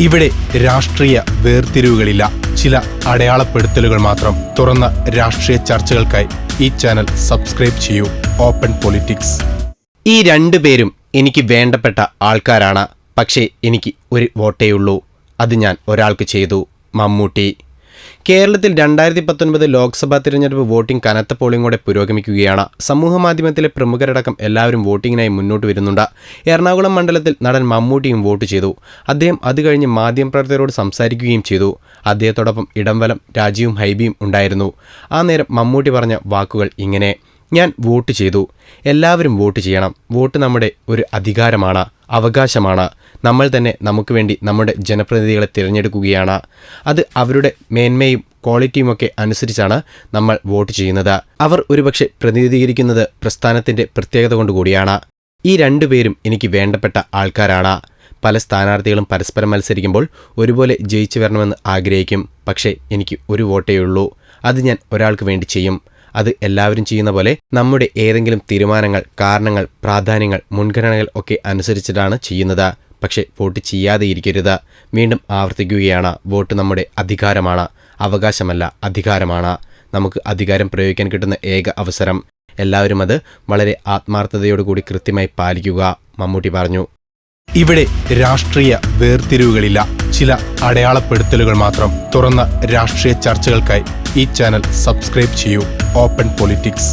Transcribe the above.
ഇവിടെ രാഷ്ട്രീയ വേർതിരിവുകളില്ല. ചില അടയാളപ്പെടുത്തലുകൾ മാത്രം. തുറന്ന രാഷ്ട്രീയ ചർച്ചകൾക്കായി ഈ ചാനൽ സബ്സ്ക്രൈബ് ചെയ്യൂ. Open politics. ഈ രണ്ടു പേരും എനിക്ക് വേണ്ടപ്പെട്ട ആൾക്കാരാണ്. പക്ഷേ എനിക്ക് ഒരു വോട്ടേ ഉള്ളൂ. അത് ഞാൻ ഒരാൾക്ക് ചെയ്തു. മമ്മൂട്ടി. കേരളത്തിൽ രണ്ടായിരത്തി പത്തൊൻപത് ലോക്സഭാ തിരഞ്ഞെടുപ്പ് വോട്ടിംഗ് കനത്ത പോളിംഗോടെ പുരോഗമിക്കുകയാണ്. സമൂഹ മാധ്യമത്തിലെ പ്രമുഖരടക്കം എല്ലാവരും വോട്ടിങ്ങിനായി മുന്നോട്ട് വരുന്നുണ്ട്. എറണാകുളം മണ്ഡലത്തിൽ നടൻ മമ്മൂട്ടിയും വോട്ട് ചെയ്തു. അദ്ദേഹം അത് കഴിഞ്ഞ് മാധ്യമപ്രവർത്തകരോട് സംസാരിക്കുകയും ചെയ്തു. അദ്ദേഹത്തോടൊപ്പം ഇടംവലം രാജീവും ഹൈബിയും ഉണ്ടായിരുന്നു. ആ നേരം മമ്മൂട്ടി പറഞ്ഞ വാക്കുകൾ ഇങ്ങനെ. ഞാൻ വോട്ട് ചെയ്തു. എല്ലാവരും വോട്ട് ചെയ്യണം. വോട്ട് നമ്മുടെ ഒരു അധികാരമാണ് അവകാശമാണ്. നമ്മൾ തന്നെ നമുക്ക് വേണ്ടി നമ്മുടെ ജനപ്രതിനിധികളെ തിരഞ്ഞെടുക്കുകയാണ്. അത് അവരുടെ മേന്മയും ക്വാളിറ്റിയുമൊക്കെ അനുസരിച്ചാണ് നമ്മൾ വോട്ട് ചെയ്യുന്നത്. അവർ ഒരുപക്ഷെ പ്രതിനിധീകരിക്കുന്നത് പ്രസ്ഥാനത്തിന്റെ പ്രത്യേകത കൊണ്ടുകൂടിയാണ് ഈ രണ്ടുപേരും എനിക്ക് വേണ്ടപ്പെട്ട ആൾക്കാരാണ്. പല സ്ഥാനാർത്ഥികളും പരസ്പരം മത്സരിക്കുമ്പോൾ ഒരുപോലെ ജയിച്ചു വരണമെന്ന് ആഗ്രഹിക്കും. പക്ഷേ എനിക്ക് ഒരു വോട്ടേ ഉള്ളൂ. അത് ഞാൻ ഒരാൾക്ക് വേണ്ടി ചെയ്യും. അത് എല്ലാവരും ചെയ്യുന്ന പോലെ നമ്മുടെ ഏതെങ്കിലും തീരുമാനങ്ങൾ കാരണങ്ങൾ പ്രാധാന്യങ്ങൾ മുൻഗണനകൾ ഒക്കെ അനുസരിച്ചിട്ടാണ് ചെയ്യുന്നത്. പക്ഷേ വോട്ട് ചെയ്യാതെ ഇരിക്കരുത് വീണ്ടും ആവർത്തിക്കുകയാണ്. വോട്ട് നമ്മുടെ അധികാരമാണ്. അവകാശമല്ല അധികാരമാണ്. നമുക്ക് അധികാരം പ്രയോഗിക്കാൻ കിട്ടുന്ന ഏക അവസരം. എല്ലാവരും അത് വളരെ ആത്മാർത്ഥതയോടുകൂടി കൃത്യമായി പാലിക്കുക മമ്മൂട്ടി പറഞ്ഞു. ഇവിടെ രാഷ്ട്രീയ വേർതിരിവുകളില്ല. ചില അടയാളപ്പെടുത്തലുകൾ മാത്രം. തുറന്ന രാഷ്ട്രീയ ചർച്ചകൾക്കായി ഈ ചാനൽ സബ്സ്ക്രൈബ് ചെയ്യൂ. Open politics